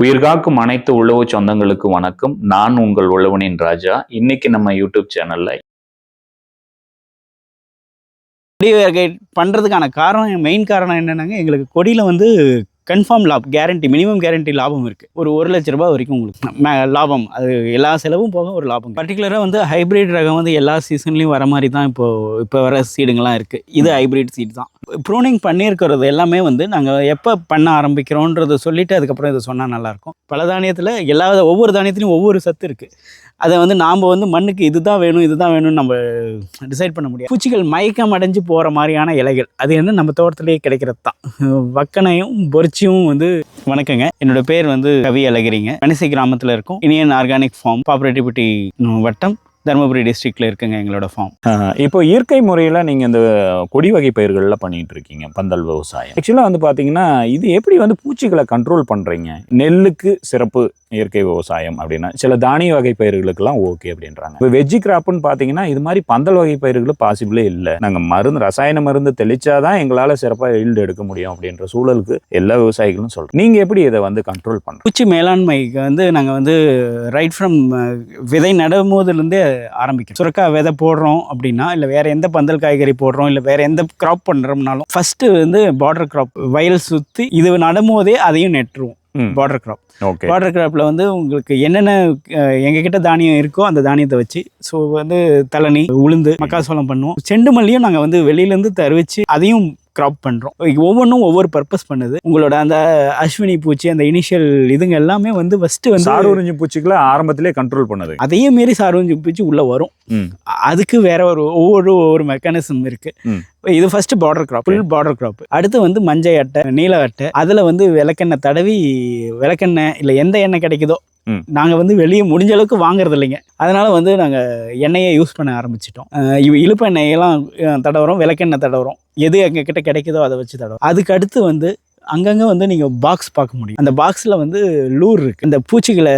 உயிர்காக்கும் அனைத்து உழவு சொந்தங்களுக்கு வணக்கம். நான் உங்கள் உழவனின் ராஜா. இன்னைக்கு நம்ம யூடியூப் சேனல்ல கொடி பண்ணுறதுக்கான காரணம் மெயின் காரணம் என்னென்னங்க எங்களுக்கு கொடியில் வந்து கன்ஃபார்ம் லாபம் கேரண்டி மினிமம் கேரண்டி லாபம் இருக்குது ஒரு ஒரு லட்ச ரூபா வரைக்கும் உங்களுக்கு லாபம். அது எல்லா செலவும் போக ஒரு லாபம். பர்டிகுலராக வந்து ஹைப்ரிட் ரகம் வந்து எல்லா சீசன்லேயும் வர மாதிரி தான் இப்போது இப்போ வர சீடுங்கள்லாம் இருக்குது இது ஹைப்ரிட் சீட் தான். ப்ரூனிங் பண்ணியிருக்கிறது எல்லாமே வந்து நாங்கள் எப்போ பண்ண ஆரம்பிக்கிறோன்றதை சொல்லிவிட்டு அதுக்கப்புறம் இதை சொன்னால் நல்லாயிருக்கும் பல தானியத்தில் எல்லா ஒவ்வொரு தானியத்துலையும் ஒவ்வொரு சத்து இருக்குது அதை வந்து நாம் வந்து மண்ணுக்கு இதுதான் வேணும் இதுதான் வேணும்னு நம்ம டிசைட் பண்ண முடியாது. பூச்சிகள் மயக்கம் அடைஞ்சு போகிற மாதிரியான இலைகள் அது வந்து நம்ம தோட்டத்திலேயே கிடைக்கிறது தான் வக்கனையும் பொறிச்சியும் வந்து வணக்கங்க. என்னோட பேர் வந்து கவி அழகிரிங்க. மனசை கிராமத்தில் இருக்கும். இனியன் ஆர்கானிக் ஃபார்ம் பாப்பரேட்டிவிட்டி வட்டம். தருமபுரி டிஸ்ட்ரிக்ட்ல இருக்குங்க எங்களோட ஃபார்ம் இப்போ இயற்கை முறையில் நீங்கள் இந்த கொடி வகை பயிர்கள்ல பண்ணிட்டு இருக்கீங்க பந்தல் விவசாயம். ஆக்சுவலாக வந்து பார்த்தீங்கன்னா இது எப்படி வந்து பூச்சிகளை கண்ட்ரோல் பண்ணுறீங்க நெல்லுக்கு சிறப்பு இயற்கை விவசாயம் அப்படின்னா சில தானிய வகை பயிர்களுக்கெல்லாம் ஓகே அப்படின்றாங்க. இப்போ வெஜ்ஜி கிராப்னு பார்த்தீங்கன்னா இது மாதிரி பந்தல் வகை பயிர்கள் பாசிபிளே இல்லை. நாங்கள் மருந்து ரசாயன மருந்து தெளிச்சாதான் எங்களால் சிறப்பாக ஈல்டு எடுக்க முடியும் அப்படின்ற சூழலுக்கு எல்லா விவசாயிகளும் சொல்கிறோம் நீங்கள் எப்படி இதை வந்து கண்ட்ரோல் பண்ணுறீங்க பூச்சி மேலாண்மைக்கு வந்து நாங்கள் வந்து ரைட் ஃப்ரம் விதை நடும் போதுலேருந்தே ஆரம்பிக்கிறோம் சுரக்காய் விதை போடுறோம் அப்படின்னா இல்லை வேற எந்த பந்தல் காய்கறி போடுறோம் இல்லை வேற எந்த கிராப் பண்ணுறோம்னாலும் ஃபர்ஸ்ட் வந்து பார்டர் கிராப் வயல் சுற்றி இது நடும்போதே அதையும் நெட்டுருவோம். பார்டர் கிராப் பார்டர் கிராப்பில் வந்து உங்களுக்கு என்னென்ன எங்ககிட்ட தானியம் இருக்கோ அந்த தானியத்தை வச்சு ஸோ வந்து தலனி உளுந்து மக்காசோளம் பண்ணுவோம். செண்டு மல்லியும் நாங்கள் வந்து வெளியிலேருந்து தருவிச்சு அதையும் கிராப் பண்ணுறோம் ஒவ்வொன்றும் ஒவ்வொரு பர்பஸ் பண்ணுது. உங்களோட அந்த அஸ்வினி பூச்சி அந்த இனிஷியல் இதுங்க எல்லாமே வந்து ஃபஸ்ட்டு வந்து சார் உறிஞ்சி பூச்சிகளை ஆரம்பத்திலே கண்ட்ரோல் பண்ணுது. அதையே மீறி சார்வஞ்சி பூச்சி உள்ளே வரும். அதுக்கு வேற ஒரு ஒவ்வொரு ஒவ்வொரு மெக்கானிசம் இருக்கு. ம். இது first border crop full border crop அடுத்து வந்து மஞ்சள் அட்டை நீல அட்டை அதில் வந்து விளக்கெண்ணெய் தடவி விளக்கெண்ணெய் இல்லை எந்த எண்ணெய் கிடைக்குதோ. நாங்கள் வந்து வெளியே முடிஞ்ச அளவுக்கு வாங்குறது இல்லைங்க. அதனால் வந்து நாங்கள் எண்ணெயை யூஸ் பண்ண ஆரம்பிச்சிட்டோம். இவ் இழுப்பு எண்ணெயெல்லாம் தடவுறோம் விளக்கெண்ணெய் தடவுறோம். எது எங்கள் கிட்ட கிடைக்குதோ அதை வச்சு தடவும் அதுக்கு அடுத்து வந்து அங்கங்கே வந்து நீங்கள் பாக்ஸ் பார்க்க முடியும். அந்த பாக்ஸில் வந்து லூர் இருக்குது இந்த பூச்சிகளை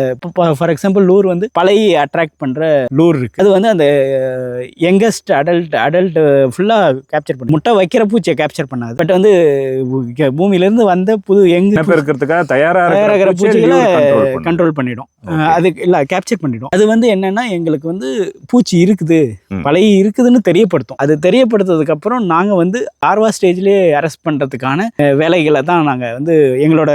ஃபார் எக்ஸாம்பிள் லூர் வந்து பழைய அட்ராக்ட் பண்ணுற லூர் இருக்குது அது வந்து அந்த யங்கஸ்ட் அடல்ட் அடல்ட் ஃபுல்லாக கேப்சர் பண்ணி முட்டை வைக்கிற பூச்சியை கேப்சர் பண்ணாது. பட் வந்து பூமியிலேருந்து வந்த புது யங் இனப்பெருக்கிறதுக்காக தயாரா தயாராகிற இருக்கிற பூச்சிகளை கண்ட்ரோல் பண்ணிடும். அது இல்லை கேப்சர் பண்ணிடும். அது வந்து என்னன்னா எங்களுக்கு வந்து பூச்சி இருக்குது. பழைய இருக்குதுன்னு தெரியப்படுத்தும். அது தெரியப்படுத்துறதுக்கு அப்புறம் நாங்கள் வந்து ஆர்வா ஸ்டேஜ்லேயே அரெஸ்ட் பண்ணுறதுக்கான வேலைகளை தான் நாங்கள் வந்து எங்களோட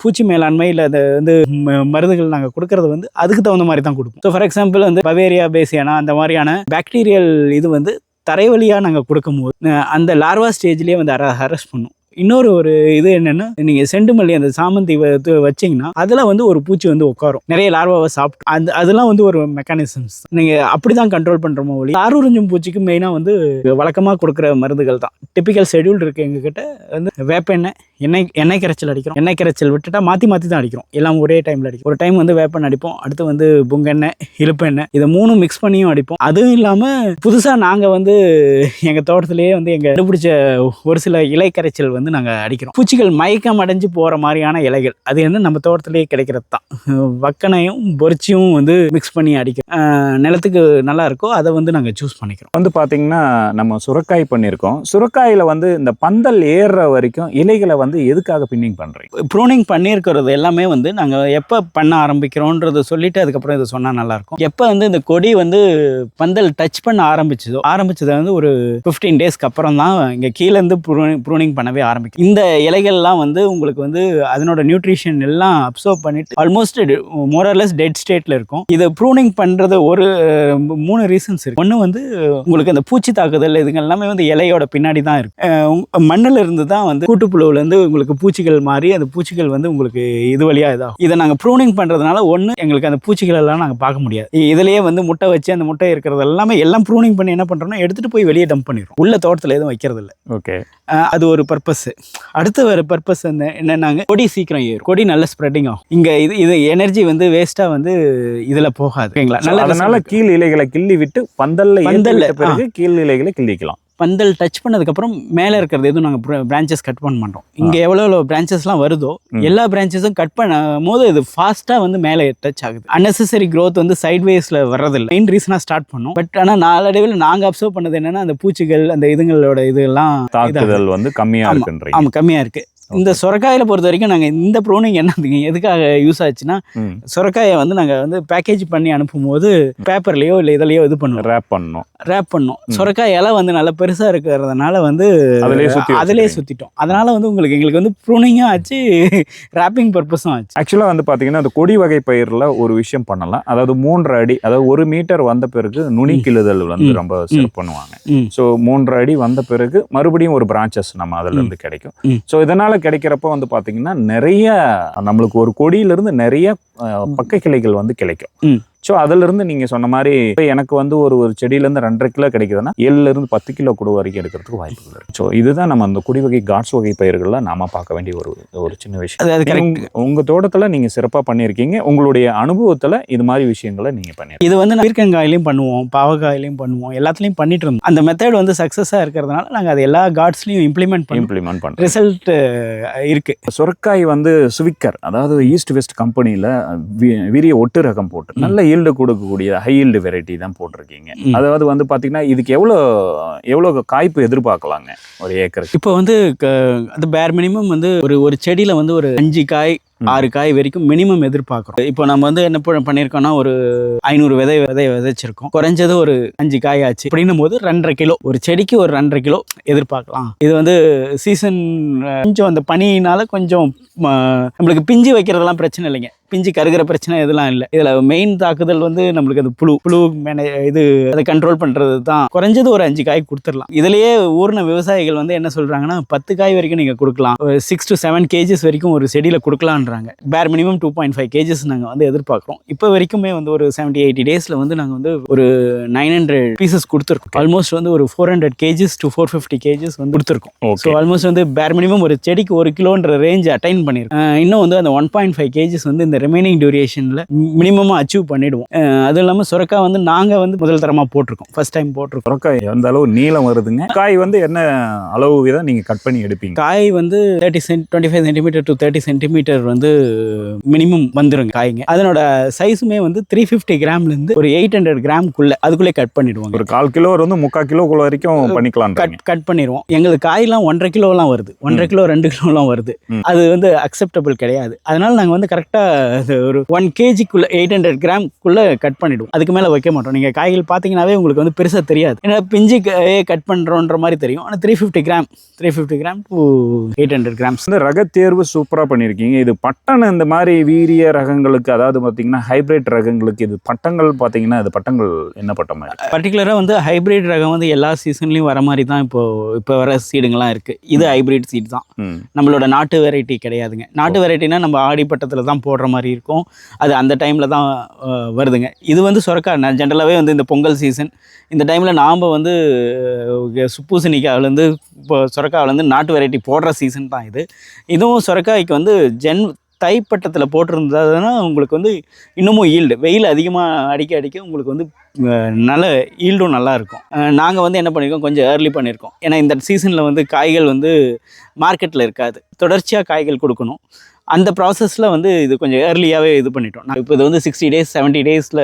பூச்சி மேலாண்மை இல்லை அது வந்து ம- மருந்துகள் நாங்கள் கொடுக்கறது வந்து அதுக்கு தகுந்த மாதிரி தான் கொடுப்போம். ஸோ ஃபார் எக்ஸாம்பிள் வந்து பவேரியா பேசியானா அந்த மாதிரியான பாக்டீரியல் இது வந்து தரை வழியாக நாங்கள் கொடுக்கும்போது அந்த லார்வா ஸ்டேஜ்லேயே வந்து அர அரெஸ்ட் பண்ணும் இன்னொரு ஒரு இது என்னென்னா நீங்கள் செண்டுமல்லி அந்த சாமந்தி வச்சிங்கன்னா வச்சீங்கன்னா அதில் வந்து ஒரு பூச்சி வந்து உட்காரும். நிறைய லார்வாவை சாப்பிட்டு அந்த அதெல்லாம் வந்து ஒரு மெக்கானிசம்ஸ் நீங்கள் அப்படி தான் கண்ட்ரோல் பண்ணுறோமோ ஒளி ஆறுறிஞ்சும் பூச்சிக்கு மெயினாக வந்து வழக்கமாக கொடுக்குற மருந்துகள் தான். டிப்பிக்கல் ஷெட்யூல் இருக்குது எங்ககிட்ட. வந்து வேப்ப எண்ணெய் எண்ணெய் எண்ணெய் கரைச்சல் அடிக்கிறோம். எண்ணெய் கரைச்சல் விட்டுட்டா மாற்றி மாற்றி தான் அடிக்கிறோம். எல்லாம் ஒரே டைமில் அடிக்கும் ஒரு டைம் வந்து வேப்பெண்ணெய் அடிப்போம். அடுத்து வந்து புங்கெண்ணெய் இழுப்பெண்ணெய் இதை மூணும் மிக்ஸ் பண்ணியும் அடிப்போம். அதுவும் இல்லாமல் புதுசாக நாங்கள் வந்து எங்கள் தோட்டத்திலேயே வந்து எங்கள் கண்டுபிடிச்ச ஒரு சில இலை கரைச்சல் வந்து நாங்கள் அடிக்கிறோம். பூச்சிகள் மயக்கம் அடைஞ்சு போகிற மாதிரியான இலைகள். அது வந்து நம்ம தோட்டத்திலேயே கிடைக்கிறது தான் வக்கனையும் பொரிச்சியும் வந்து மிக்ஸ் பண்ணி அடிக்கிறோம். நிலத்துக்கு நல்லா இருக்கோ அதை வந்து நாங்கள் சூஸ் பண்ணிக்கிறோம். வந்து பாத்தீங்கன்னா நம்ம சுரக்காய் பண்ணியிருக்கோம். சுரக்காயில வந்து இந்த பந்தல் ஏறுற வரைக்கும் இலைகளை வந்து எதுக்காக பின்னிங் பண்றீங்க? ப்ரூனிங் பண்ணியிருக்கிறது எல்லாமே வந்து நாங்கள் எப்போ பண்ண ஆரம்பிக்கிறோன்றதை சொல்லிட்டு அதுக்கப்புறம் இதை சொன்னால் நல்லாயிருக்கும். எப்போ வந்து இந்த கொடி வந்து பந்தல் டச் பண்ண ஆரம்பிச்சதோ ஆரம்பிச்சது வந்து ஒரு ஃபிஃப்டீன் டேஸ்க்கு அப்புறம் தான் இங்கே கீழேருந்து ப்ரூனிங் பண்ணவே ஆரம்பிக்கும் இந்த இலைகள்லாம் வந்து உங்களுக்கு வந்து அதனோட நியூட்ரிஷன் எல்லாம் அப்சர்வ் பண்ணிட்டு ஆல்மோஸ்ட் மோரலஸ் டெட் ஸ்டேட்டில் இருக்கும். இதை ப்ரூனிங் பண்ணுறது ஒரு மூணு ரீசன்ஸ் இருக்கு. ஒன்று வந்து உங்களுக்கு அந்த பூச்சி தாக்குதல் இதுங்க எல்லாமே வந்து இலையோட பின்னாடி தான் இருக்கு. மண்ணுல இருந்து தான் வந்து கூட்டுப்புழுவுல இருந்து உங்களுக்கு பூச்சிகள் மாறி அந்த பூச்சிகள் வந்து உங்களுக்கு இது வழியா இதாகும். இதை நாங்கள் ப்ரூனிங் பண்றதுனால ஒன்று எங்களுக்கு அந்த பூச்சிகள் எல்லாம் நாங்கள் பார்க்க முடியாது. இதுலயே வந்து முட்டை வச்சு அந்த முட்டை இருக்கிறது எல்லாமே எல்லாம் ப்ரூனிங் பண்ணி என்ன பண்றோம்னா எடுத்துட்டு போய் வெளியே டம்ப் பண்ணிடுறோம். உள்ள தோட்டத்தில் எதுவும் வைக்கிறது இல்ல ஓகே அது ஒரு பர்பஸ் அடுத்த ஒரு பர்பஸ் என்ன? என்னன்னாங்க கொடி சீக்கிரம் ஏறும். கொடி நல்ல ஸ்ப்ரெட்டிங் ஆகும். இங்க இது இது எனர்ஜி வந்து வேஸ்டா வந்து இதுல போகாது. ஓகேங்களா? நல்ல அதனால கீழ் இலைகளை கிள்ளி விட்டு பந்தல்ல பந்தல்ல, பிறகு கீழ் இலைகளை கிள்ளிக்கலாம் பந்தல் டச் பண்ணதுக்கப்புறம் மேலே இருக்கிறது எதுவும் நாங்கள் பிரான்ச்சஸ் கட் பண்ண மாட்டோம். இங்கே எவ்வளோ எவ்வளோ பிரான்ச்சஸ்லாம் வருதோ. எல்லா பிரான்ச்சஸும் கட் பண்ணும் போது இது ஃபாஸ்ட்டாக வந்து மேலே டச் ஆகுது. Unnecessary growth வந்து சைட் வேஸில் வர்றதில்லை. மெயின் ரீசனாக ஸ்டார்ட் பண்ணோம். பட் ஆனால் நாளடைவில் நாங்கள் அப்சர்வ் பண்ணது என்னன்னா அந்த பூச்சிகள் அந்த இதுங்களோட இதெல்லாம் தாக்குதல் வந்து கம்மியா ஆமா. இருக்குன்றீங்க. ஆமாம் கம்மியாக இருக்குது இந்த சுரக்காயில் பொறுத்த வரைக்கும் நாங்கள் இந்த ப்ரோனிங் என்ன எதுக்காக யூஸ் ஆச்சுன்னா சுரக்காயை வந்து நாங்கள் வந்து பேக்கேஜ் பண்ணி அனுப்பும்போது பேப்பர்லேயோ இல்லை இதுலையோ இது பண்ணுவோம். ரேப் பண்ணணும் ரேப் பண்ணோம். சுரக்காய் இலை வந்து நல்லா பெருசாக இருக்கிறதுனால வந்து அதிலே சுத்தி அதிலே வச்சிருக்கீங்க. சுற்றிட்டோம் அதனால வந்து உங்களுக்கு எங்களுக்கு வந்து ப்ரூனிங்கும் ஆச்சு ரேப்பிங் பர்பஸும் ஆச்சு. ஆக்சுவலாக வந்து பார்த்தீங்கன்னா அந்த கொடி வகை பயிரில் ஒரு விஷயம் பண்ணலாம். அதாவது மூன்றரை அடி அதாவது ஒரு மீட்டர் வந்த பிறகு நுனி கிள்ளுதல் வந்து. ரொம்ப பண்ணுவாங்க. ம். ஸோ மூன்றரை அடி வந்த பிறகு மறுபடியும் ஒரு பிரான்ச்சஸ் நம்ம அதுல இருந்து கிடைக்கும். ஸோ இதனால கிடைக்கிறப்ப வந்து பார்த்தீங்கன்னா நிறைய நம்மளுக்கு ஒரு கொடியிலிருந்து நிறைய பக்க கிளைகள் வந்து கிடைக்கும். ஸோ அதிலிருந்து நீங்க சொன்ன மாதிரி இப்ப எனக்கு வந்து ஒரு ஒரு செடியிலேருந்து ரெண்டரை கிலோ கிடைக்குதுன்னா ஏழுல இருந்து பத்து கிலோ கூட வரைக்கும் எடுக்கிறதுக்கு வாய்ப்புகள் இருக்கு. ஸோ இதுதான் நம்ம அந்த குடி வகை காட்ஸ் வகை பயிர்கள்ல நாம பார்க்க வேண்டிய ஒரு ஒரு சின்ன விஷயம். அது கரெக்ட் உங்க- உங்க தோட்டத்துல நீங்க சிறப்பா பண்ணியிருக்கீங்க. உங்களுடைய அனுபவத்துல இது மாதிரி விஷயங்களை நீங்க பண்ணிருக்கீங்க இது வந்து பீர்க்கங்காயிலையும் பண்ணுவோம் பாவக்காயிலையும் பண்ணுவோம் எல்லாத்துலேயும் பண்ணிட்டு இருந்தோம். அந்த மெத்தட் வந்து சக்ஸஸாக இருக்கிறதுனால நாங்கள் அது எல்லா கார்ட்ஸ்லையும் இம்ப்ளிமெண்ட் பண்ணி இம்ப்ளிமெண்ட் பண்றோம். ரிசல்ட் இருக்கு. சுரக்காய் வந்து சுவிக்கர் அதாவது ஈஸ்ட் வெஸ்ட் கம்பெனியில் வீரிய ஒட்டு ரகம் போட்டு நல்ல ஈல்டு கொடுக்கக்கூடிய ஹை ஈல்டு வெரைட்டி தான் போட்டிருக்கீங்க. அதாவது வந்து பார்த்தீங்கன்னா இதுக்கு எவ்வளோ எவ்வளோ காய்ப்பு எதிர்பார்க்கலாங்க ஒரு ஏக்கருக்கு இப்போ வந்து அது பேர் மினிமம் வந்து ஒரு ஒரு செடியில் வந்து ஒரு அஞ்சு காய். ஆறு காய் வரைக்கும் மினிமம் எதிர்பார்க்குறோம். இப்போ நம்ம வந்து என்ன பண்ணியிருக்கோம்னா ஒரு ஐநூறு விதை விதை விதைச்சிருக்கோம். குறைஞ்சது ஒரு அஞ்சு காய் ஆச்சு. அப்படின்னும் போது ரெண்டரை கிலோ ஒரு செடிக்கு ஒரு ரெண்டரை கிலோ எதிர்பார்க்கலாம். இது வந்து சீசன் கொஞ்சம் அந்த பனியினால கொஞ்சம் நம்மளுக்கு பிஞ்சு வைக்கிறதெல்லாம் பிரச்சனை இல்லைங்க. பிஞ்சு கருகிற பிரச்சனை இதெல்லாம் இல்லை. இதில் மெயின் தாக்குதல் வந்து நம்மளுக்கு அது புழு புழு மேனே இது அதை கண்ட்ரோல் பண்ணுறது தான். குறைஞ்சது ஒரு அஞ்சு காய் கொடுத்துடலாம். இதுலயே ஊர்ன விவசாயிகள் வந்து என்ன சொல்றாங்கன்னா பத்து காய் வரைக்கும் நீங்கள் கொடுக்கலாம். சிக்ஸ் to செவன் கேஜஸ் வரைக்கும் ஒரு செடியில் கொடுக்கலான்றாங்க. பேர் minimum two point five kgs நாங்கள் வந்து எதிர்பார்க்குறோம். இப்போ வரைக்குமே வந்து ஒரு செவன்ட்டி எயிட்டி டேஸில் வந்து நாங்கள் வந்து ஒரு நைன் ஹண்ட்ரட் பீசஸ் கொடுத்துருக்கோம். ஆல்மோஸ்ட் வந்து ஒரு four hundred kgs to four fifty kgs வந்து கொடுத்துருக்கோம். ஸோ ஆல்மோஸ்ட் வந்து பேர் மினிமம் ஒரு செடிக்கு ஒரு கிலோன்ற ரேஞ்ச் அட்டைன் பண்ணியிருக்கோம் இன்னும் வந்து அந்த ஒன் பாயிண்ட் ஃபைவ் கேஜஸ் வந்து இந்த ரிமைனிங் டியூரேஷனில் மினிமமாக அச்சீவ் பண்ணிடுவோம். அஹ் அதுவும் இல்லாமல் சுரக்காய் வந்து நாங்கள் வந்து முதல் தரமாக போட்டிருக்கோம். ஃபர்ஸ்ட் டைம் போட்டிருக்கோம். சுரக்காய் எந்த அளவு நீளம் வருதுங்க? காய் வந்து என்ன அளவு விதம் நீங்கள் கட் பண்ணி எடுப்பீங்க? காய் வந்து thirty cent twenty five centimetre to thirty centimetre வந்து மினிமம் வந்துருங்க காய்ங்க. அதனோட சைஸுமே வந்து த்ரீ ஃபிஃப்டி கிராம்லேருந்து ஒரு எயிட் ஹண்ட்ரட் கிராம்குள்ளே அதுக்குள்ளே கட் பண்ணிடுவாங்க. ஒரு கால் கிலோ வந்து முக்கால் கிலோக்குள்ள வரைக்கும் பண்ணிக்கலாம் கட் கட் பண்ணிடுவோம். எங்களுக்கு காயெல்லாம் ஒன்றரை கிலோலாம் வருது. ஒன்றரை கிலோ ரெண்டு கிலோலாம் வருது. அது வந்து அக்செப்டபிள் கிடையாது. அதனால நாங்கள் வந்து கரெக்டாக ஒரு ஒன் கேஜிக்குள்ளே எயிட் ஹண்ட்ரட் கிராம்குள்ளே கட் பண்ணிடுவோம் அதுக்கு மேலே வைக்க மாட்டோம். நீங்கள் காய்கள் பார்த்தீங்கன்னாவே உங்களுக்கு வந்து பெருசாக தெரியாது. ஏன்னா பிஞ்சு கட் பண்ணுறோன்ற மாதிரி தெரியும். ஆனால் three fifty gram three fifty gram to eight hundred grams வந்து ரக தேர்வு சூப்பராக பண்ணியிருக்கீங்க இது பட்டன் இந்த மாதிரி வீரிய ரகங்களுக்கு அதாவது பார்த்தீங்கன்னா ஹைபிரிட் ரகங்களுக்கு இது பட்டங்கள் பார்த்தீங்கன்னா இது பட்டங்கள் என்ன பட்டம் பர்டிகுலராக வந்து ஹைபிரிட் ரகம் வந்து எல்லா சீசன்லேயும் வர மாதிரி தான் இப்போ இப்போ வர சீடுங்கள்லாம் இருக்குது இது ஹைபிரிட் சீட் தான். நம்மளோட நாட்டு வெரைட்டி கிடையாதுங்க. நாட்டு வெரைட்டினா நம்ம ஆடி பட்டத்தில் தான் போடுற மாதிரி இருக்கும். அது அந்த டைமில் தான் வருதுங்க. இது வந்து சுரக்கா நான் ஜென்ரலாகவே வந்து இந்த பொங்கல் சீசன் இந்த டைமில் நாம் வந்து சுப்பூசணிக்காவிலேருந்து இப்போ சுரக்காவிலேருந்து நாட்டு வெரைட்டி போடுற சீசன் தான் இது. இதுவும் சுரக்காய்க்கு வந்து ஜென் தைப்பட்டத்தில் போட்டிருந்ததுன்னா உங்களுக்கு வந்து இன்னமும் ஈல்டு வெயில் அதிகமாக அடிக்க அடிக்க உங்களுக்கு வந்து நல்ல ஈல்டும் நல்லா இருக்கும். நாங்கள் வந்து என்ன பண்ணியிருக்கோம் கொஞ்சம் ஏர்லி பண்ணியிருக்கோம் ஏன்னா இந்த சீசனில் வந்து காய்கள் வந்து மார்க்கெட்டில் இருக்காது. தொடர்ச்சியாக காய்கள் கொடுக்கணும். அந்த ப்ராசஸில் வந்து இது கொஞ்சம் ஏர்லியாகவே இது பண்ணிட்டோம். நான் இப்போ இது வந்து சிக்ஸ்டி டேஸ் செவன்ட்டி டேஸில்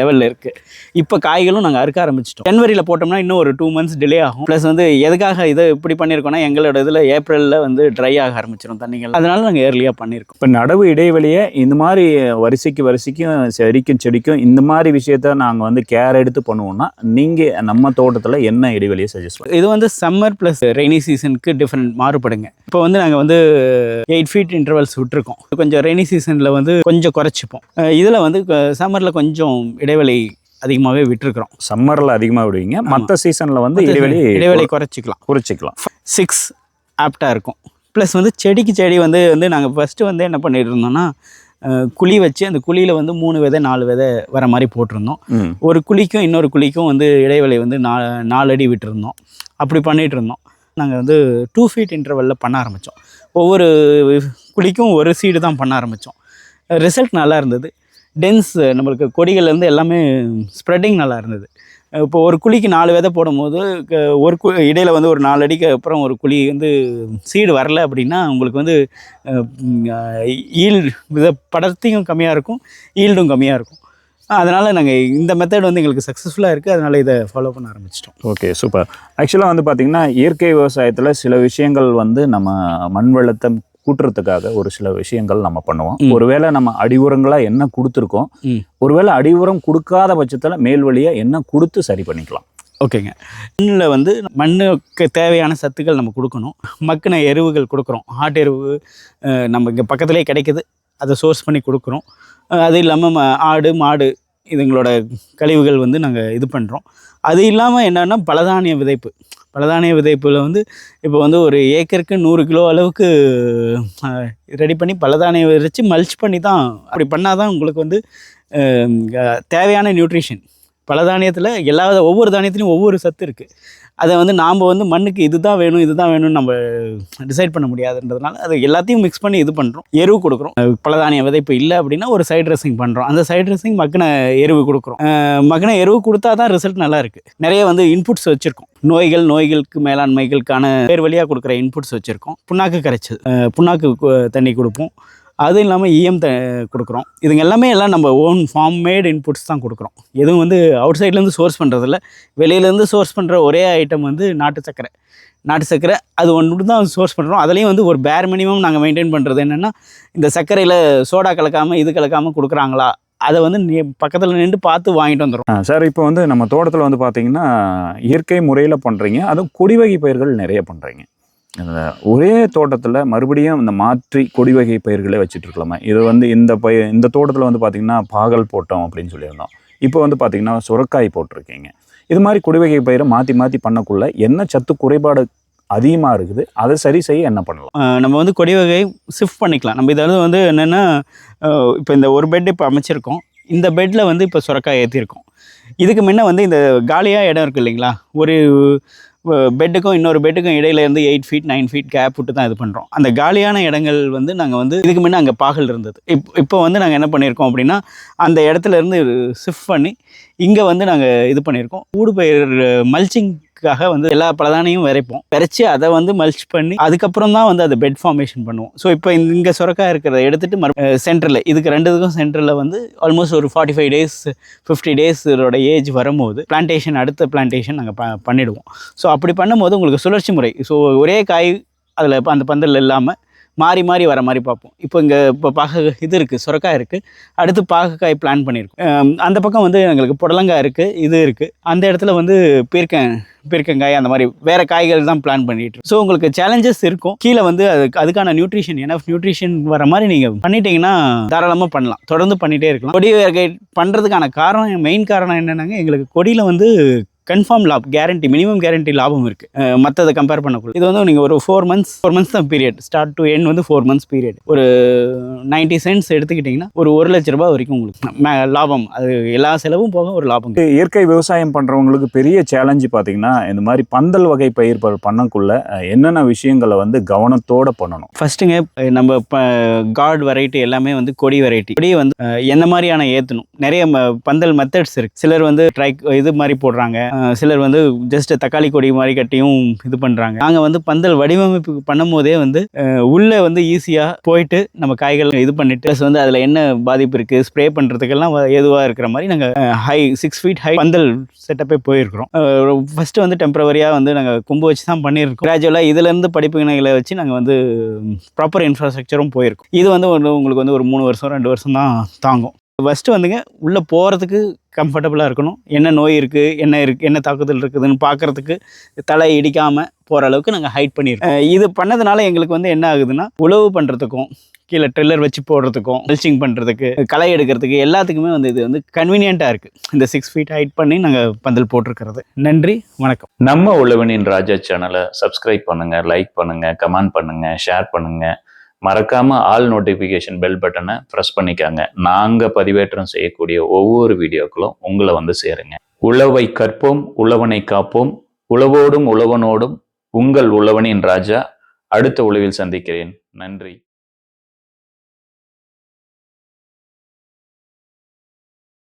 லெவலில் இருக்குது இப்போ காய்களும் நாங்கள் அறுக்க ஆரம்பிச்சிட்டோம். ஜனவரியில் போட்டோம்னா இன்னும் ஒரு டூ மந்த்ஸ் டிலே ஆகும். ப்ளஸ் வந்து எதுக்காக இதை இப்படி பண்ணியிருக்கோம்னா எங்களோட இதில் ஏப்ரலில் வந்து ட்ரை ஆக ஆரம்பிச்சிடும் தண்ணிகள். அதனால நாங்கள் ஏர்லியாக பண்ணியிருக்கோம் இப்போ நடவு இடைவெளியை இந்த மாதிரி வரிசைக்கு வரிசைக்கும் செடிக்கும் செடிக்கும் இந்த மாதிரி விஷயத்த நாங்கள் வந்து கேர் எடுத்து பண்ணுவோம்னா நீங்கள் நம்ம தோட்டத்தில் என்ன இடைவெளியை சஜஸ்ட் இது வந்து சம்மர் ப்ளஸ் ரெய்னி சீசனுக்கு டிஃப்ரெண்ட் மாறுபடுங்க. இப்போ வந்து நாங்கள் வந்து எயிட் ஃபீட் இன்டர்வல்ஸ் விட்டுருக்கோம். கொஞ்சம் ரெய்னி சீசனில் வந்து கொஞ்சம் குறைச்சிப்போம். இதில் வந்து சம்மரில் கொஞ்சம் இடைவெளி அதிகமாகவே விட்டுருக்குறோம். சம்மரில் அதிகமாக விடுவீங்க. மற்ற சீசனில் வந்து இடைவெளி இடைவெளி குறைச்சிக்கலாம். குறிச்சிக்கலாம். சிக்ஸ் ஆப்டாக இருக்கும். ப்ளஸ் வந்து செடிக்கு செடி வந்து வந்து நாங்கள் ஃபஸ்ட்டு வந்து என்ன பண்ணிட்டு இருந்தோம்னா குழி வச்சு அந்த குழியில் வந்து மூணு விதை நாலு விதை வர மாதிரி போட்டிருந்தோம். ஒரு குழிக்கும் இன்னொரு குழிக்கும் வந்து இடைவெளி வந்து நா நாலு அடி விட்டுருந்தோம். அப்படி பண்ணிட்டு இருந்தோம். நாங்கள் வந்து டூ ஃபீட் இன்டர்வலில் பண்ண ஆரம்பித்தோம் ஒவ்வொரு குழிக்கும் ஒரு சீடு தான் பண்ண ஆரம்பித்தோம் ரிசல்ட் நல்லா இருந்தது. டென்ஸ் நம்மளுக்கு கொடிகள்லேருந்து எல்லாமே ஸ்ப்ரெட்டிங் நல்லா இருந்தது. இப்போ ஒரு குழிக்கு நாலு விதை போடும்போது ஒரு கு இடையில் வந்து ஒரு நாலு அடிக்கு அப்புறம் ஒரு குழி வந்து சீடு வரல அப்படின்னா உங்களுக்கு வந்து ஈல்டு வித படர்த்தியும் கம்மியாக இருக்கும் ஈல்டும் கம்மியாக இருக்கும். அதனால் நாங்கள் இந்த மெத்தட் வந்து எங்களுக்கு சக்ஸஸ்ஃபுல்லாக இருக்குது அதனால் இதை ஃபாலோ பண்ண ஆரம்பிச்சிட்டோம். ஓகே சூப்பர் ஆக்சுவலாக வந்து பார்த்திங்கன்னா இயற்கை விவசாயத்தில் சில விஷயங்கள் வந்து நம்ம மண் வளத்தை கூட்டுறதுக்காக ஒரு சில விஷயங்கள் நம்ம பண்ணுவோம். ஒருவேளை நம்ம அடி உரங்களாக என்ன கொடுத்துருக்கோம். ஒருவேளை அடி உரம் கொடுக்காத பட்சத்தில் மேல் வழியாக என்ன கொடுத்து சரி பண்ணிக்கலாம். ஓகேங்க. மண்ணில் வந்து மண்ணுக்கு தேவையான சத்துக்கள் நம்ம கொடுக்கணும். மக்கின எருவுகள் கொடுக்குறோம். ஆட்டு எருவு நம்ம இங்கே பக்கத்துலேயே கிடைக்குது. அதை சோர்ஸ் பண்ணி கொடுக்குறோம். அது இல்லாமல் ஆடு மாடு இதுங்களோட கழிவுகள் வந்து நாங்கள் இது பண்ணுறோம் அது இல்லாமல் என்னென்னா பலதானிய விதைப்பு. பலதானிய விதைப்பில் வந்து இப்போ வந்து ஒரு ஏக்கருக்கு நூறு கிலோ அளவுக்கு ரெடி பண்ணி பலதானிய விதைச்சு மல்ச் பண்ணி தான் அப்படி பண்ணால் தான் உங்களுக்கு வந்து தேவையான நியூட்ரிஷன் பல தானியத்தில் எல்லா ஒவ்வொரு தானியத்துலையும் ஒவ்வொரு சத்து இருக்குது அதை வந்து நாம் வந்து மண்ணுக்கு இதுதான் வேணும் இதுதான் வேணும்னு நம்ம டிசைட் பண்ண முடியாதுன்றதுனால அது எல்லாத்தையும் மிக்ஸ் பண்ணி இது பண்ணுறோம் எருவு கொடுக்குறோம். பலதானிய விதைப்பு இல்லை அப்படின்னா ஒரு சைட் ட்ரெஸ்ஸிங் பண்ணுறோம் அந்த சைட் ட்ரெஸ்ஸிங் மக்கின எருவு கொடுக்குறோம். அஹ் மக்கின எருவு கொடுத்தா தான் ரிசல்ட் நல்லா இருக்குது நிறைய வந்து இன்புட்ஸ் வச்சுருக்கோம். நோய்கள் நோய்களுக்கு மேலாண்மைகளுக்கான பேர் வழியாக கொடுக்குற இன்புட்ஸ் வச்சுருக்கோம். புண்ணாக்கு கரைச்சல். புண்ணாக்கு தண்ணி கொடுப்போம். அதுவும் இல்லாமல் இஎம் த கொடுக்குறோம். இதுங்க எல்லாமே எல்லாம் நம்ம ஓன் ஃபார்ம் மேட் இன்புட்ஸ் தான் கொடுக்குறோம். எதுவும் வந்து அவுட் சைட்லேருந்து சோர்ஸ் பண்ணுறதில்ல வெளியிலேருந்து சோர்ஸ் பண்ணுற ஒரே ஐட்டம் வந்து நாட்டு சர்க்கரை நாட்டு சர்க்கரை அது ஒன்று தான் சோர்ஸ் பண்ணுறோம் அதுலேயும் வந்து ஒரு பேர் மினிமம் நாங்கள் மெயின்டைன் பண்ணுறது என்னென்னா இந்த சர்க்கரையில் சோடா கலக்காமல் இது கலக்காமல் கொடுக்குறாங்களா? அதை வந்து நீ பக்கத்தில் நின்று பார்த்து வாங்கிட்டு வந்துடும் சார் இப்போ வந்து நம்ம தோட்டத்தில் வந்து பார்த்தீங்கன்னா இயற்கை முறையில் பண்ணுறீங்க அதுவும் கொடி வகை பயிர்கள் நிறைய பண்ணுறீங்க ஒரே தோட்டத்தில் மறுபடியும் இந்த மாற்றி கொடி வகை பயிர்களே வச்சுட்டு இருக்கலாமா. இது வந்து இந்த பய இந்த தோட்டத்தில் வந்து பார்த்தீங்கன்னா பாகல் போட்டோம் அப்படின்னு சொல்லியிருந்தோம். இப்போ வந்து பார்த்தீங்கன்னா சுரக்காய் போட்டிருக்கீங்க. இது மாதிரி கொடி வகை பயிரை மாற்றி மாற்றி பண்ணக்குள்ள என்ன சத்து குறைபாடு அதிகமாக இருக்குது அதை சரி செய்ய என்ன பண்ணலாம்? நம்ம வந்து கொடி வகை ஷிஃப்ட் பண்ணிக்கலாம். நம்ம இதாவது வந்து என்னென்னா இப்போ இந்த ஒரு பெட் இப்போ அமைச்சிருக்கோம். இந்த பெட்டில் வந்து இப்போ சுரக்காய் ஏற்றிருக்கோம் இதுக்கு முன்ன வந்து இந்த காலியாக இடம் இருக்குது இல்லைங்களா? ஒரு பெட்டுக்கும் இன்னொரு பெட்டுக்கும் இடையில இருந்து eight feet nine feet gap விட்டு தான் இது பண்ணுறோம் அந்த காலியான இடங்கள் வந்து நாங்கள் வந்து இதுக்கு முன்னே அங்கே பாகல் இருந்தது. இப் இப்போ வந்து நாங்கள் என்ன பண்ணியிருக்கோம் அப்படின்னா அந்த இடத்துல இருந்து ஷிஃப்ட் பண்ணி இங்கே வந்து நாங்கள் இது பண்ணியிருக்கோம் ஊடுபயிர் மல்ச்சிங்காக வந்து எல்லா பலதானையும் விதைப்போம். விரைச்சி அதை வந்து மல்ச் பண்ணி அதுக்கப்புறம் தான் வந்து அதை பெட் ஃபார்மேஷன் பண்ணுவோம். ஸோ இப்போ இங்கே சுரக்காய் இருக்கிறத எடுத்துட்டு மறு சென்டரில் இதுக்கு ரெண்டுத்துக்கும் சென்டரில் வந்து ஆல்மோஸ்ட் ஒரு ஃபார்ட்டி ஃபைவ் டேஸ் ஃபிஃப்டி டேஸோட ஏஜ் வரும்போது பிளான்டேஷன் அடுத்த பிளான்டேஷன் நாங்கள் ப பண்ணிடுவோம். ஸோ அப்படி பண்ணும்போது உங்களுக்கு சுழற்சி முறை. ஸோ ஒரே காய் அதில் அந்த பந்தல் இல்லாமல் மாறி மாறி வர மாதிரி பார்ப்போம். இப்போ இங்கே இப்போ பாக இது இருக்குது சுரக்காய் இருக்குது அடுத்து பாகக்காய் பிளான் பண்ணியிருக்கோம். அந்த பக்கம் வந்து எங்களுக்கு புடலங்காய் இருக்குது இது இருக்குது அந்த இடத்துல வந்து பீர்க்க பீர்க்கங்காய் அந்த மாதிரி வேறு காய்கள் தான் பிளான் பண்ணிட்டு ஸோ உங்களுக்கு சேலஞ்சஸ் இருக்கும். கீழே வந்து அதுக்கு அதுக்கான நியூட்ரிஷன் எனஃப் நியூட்ரிஷன் வர மாதிரி நீங்கள் பண்ணிட்டீங்கன்னா தாராளமாக பண்ணலாம். தொடர்ந்து பண்ணிகிட்டே இருக்கலாம். கொடி வகை பண்ணுறதுக்கான காரணம் மெயின் காரணம் என்னென்னாங்க எங்களுக்கு கொடியில் வந்து கன்ஃபார்ம் லாப் கேரண்டி மினிமம் கேரண்டி லாபம் இருக்குது மற்றதை கம்பேர் பண்ணக்குள்ள இது வந்து நீங்கள் ஒரு ஃபோர் மந்த்ஸ் ஃபோர் மந்த்ஸ் தான் பீரியட் ஸ்டார்ட் டு எண்ட் வந்து ஃபோர் மந்த்ஸ் பீரியட் ஒரு நைன்ட்டி சென்ட்ஸ் எடுத்துக்கிட்டிங்கன்னா ஒரு ஒரு லட்ச ரூபாய் வரைக்கும் உங்களுக்கு லாபம். அது எல்லா செலவும் போக ஒரு லாபம். இயற்கை விவசாயம் பண்ணுறவங்களுக்கு பெரிய சேலஞ்சு பார்த்தீங்கன்னா இந்த மாதிரி பந்தல் வகை பயிர் பண்ணக்குள்ள என்னென்ன விஷயங்களை வந்து கவனத்தோட பண்ணணும்? ஃபர்ஸ்ட்டுங்க அஹ் நம்ம இப்போ காட் வெரைட்டி எல்லாமே வந்து கொடி வெரைட்டி கொடியை வந்து எந்த மாதிரியான ஏற்றணும் நிறைய பந்தல் மெத்தட்ஸ் இருக்கு. சிலர் வந்து ட்ரை இது மாதிரி போடுறாங்க. சிலர் வந்து ஜஸ்ட் தக்காளி கொடி மாதிரி கட்டியும் இது பண்ணுறாங்க நாங்கள் வந்து பந்தல் வடிவமைப்பு பண்ணும் போதே வந்து உள்ளே வந்து ஈஸியாக போயிட்டு நம்ம காய்கள் இது பண்ணிட்டு ப்ளஸ் வந்து அதில் என்ன பாதிப்பு இருக்குது ஸ்ப்ரே பண்ணுறதுக்கெல்லாம் எதுவாக இருக்கிற மாதிரி நாங்கள் ஹை சிக்ஸ் ஃபீட் ஹை பந்தல் செட்டப்பே போயிருக்கிறோம். ஃபஸ்ட்டு வந்து டெம்பரவரியாக வந்து நாங்கள் கொம்பு வச்சு தான் பண்ணியிருக்கோம். கிராஜுவலாக இதுலேருந்து படிப்புகளை வச்சு நாங்கள் வந்து ப்ராப்பர் இன்ஃப்ராஸ்ட்ரக்சரும் போயிருக்கோம். இது வந்து ஒரு உங்களுக்கு வந்து ஒரு மூணு வருஷம் ரெண்டு வருஷம் தான் தாங்கும். ஃபஸ்ட்டு வந்துங்க உள்ளே போகிறதுக்கு கம்ஃபர்டபுளாக இருக்கணும். என்ன நோய் இருக்குது என்ன இருக்குது என்ன தாக்குதல் இருக்குதுன்னு பார்க்குறதுக்கு தலை இடிக்காமல் போகிற அளவுக்கு நாங்கள் ஹைட் பண்ணியிருக்கோம். இது பண்ணதுனால எங்களுக்கு வந்து என்ன ஆகுதுன்னா உழவு பண்ணுறதுக்கும் கீழே ட்ரில்லர் வச்சு போடுறதுக்கும் மல்ச்சிங் பண்ணுறதுக்கு களை எடுக்கிறதுக்கு எல்லாத்துக்குமே வந்து இது வந்து கன்வீனியண்ட்டாக இருக்குது இந்த சிக்ஸ் ஃபீட் ஹைட் பண்ணி நாங்கள் பந்தல் போட்டிருக்கிறது. நன்றி வணக்கம். நம்ம உழவனின் ராஜா சேனலை சப்ஸ்கிரைப் பண்ணுங்கள் லைக் பண்ணுங்கள் கமெண்ட் பண்ணுங்கள் ஷேர் பண்ணுங்கள் மறக்காம ஆல் நோட்டிஃபிகேஷன் பெல் பட்டனை ப்ரெஸ் பண்ணிக்காங்க. நாங்கள் பதிவேற்றம் செய்யக்கூடிய ஒவ்வொரு வீடியோக்களும் உங்களை வந்து சேருங்க. உழவை கற்போம் உழவனை காப்போம். உழவோடும் உழவனோடும் உங்கள் உழவனின் ராஜா. அடுத்த உழவில் சந்திக்கிறேன். நன்றி.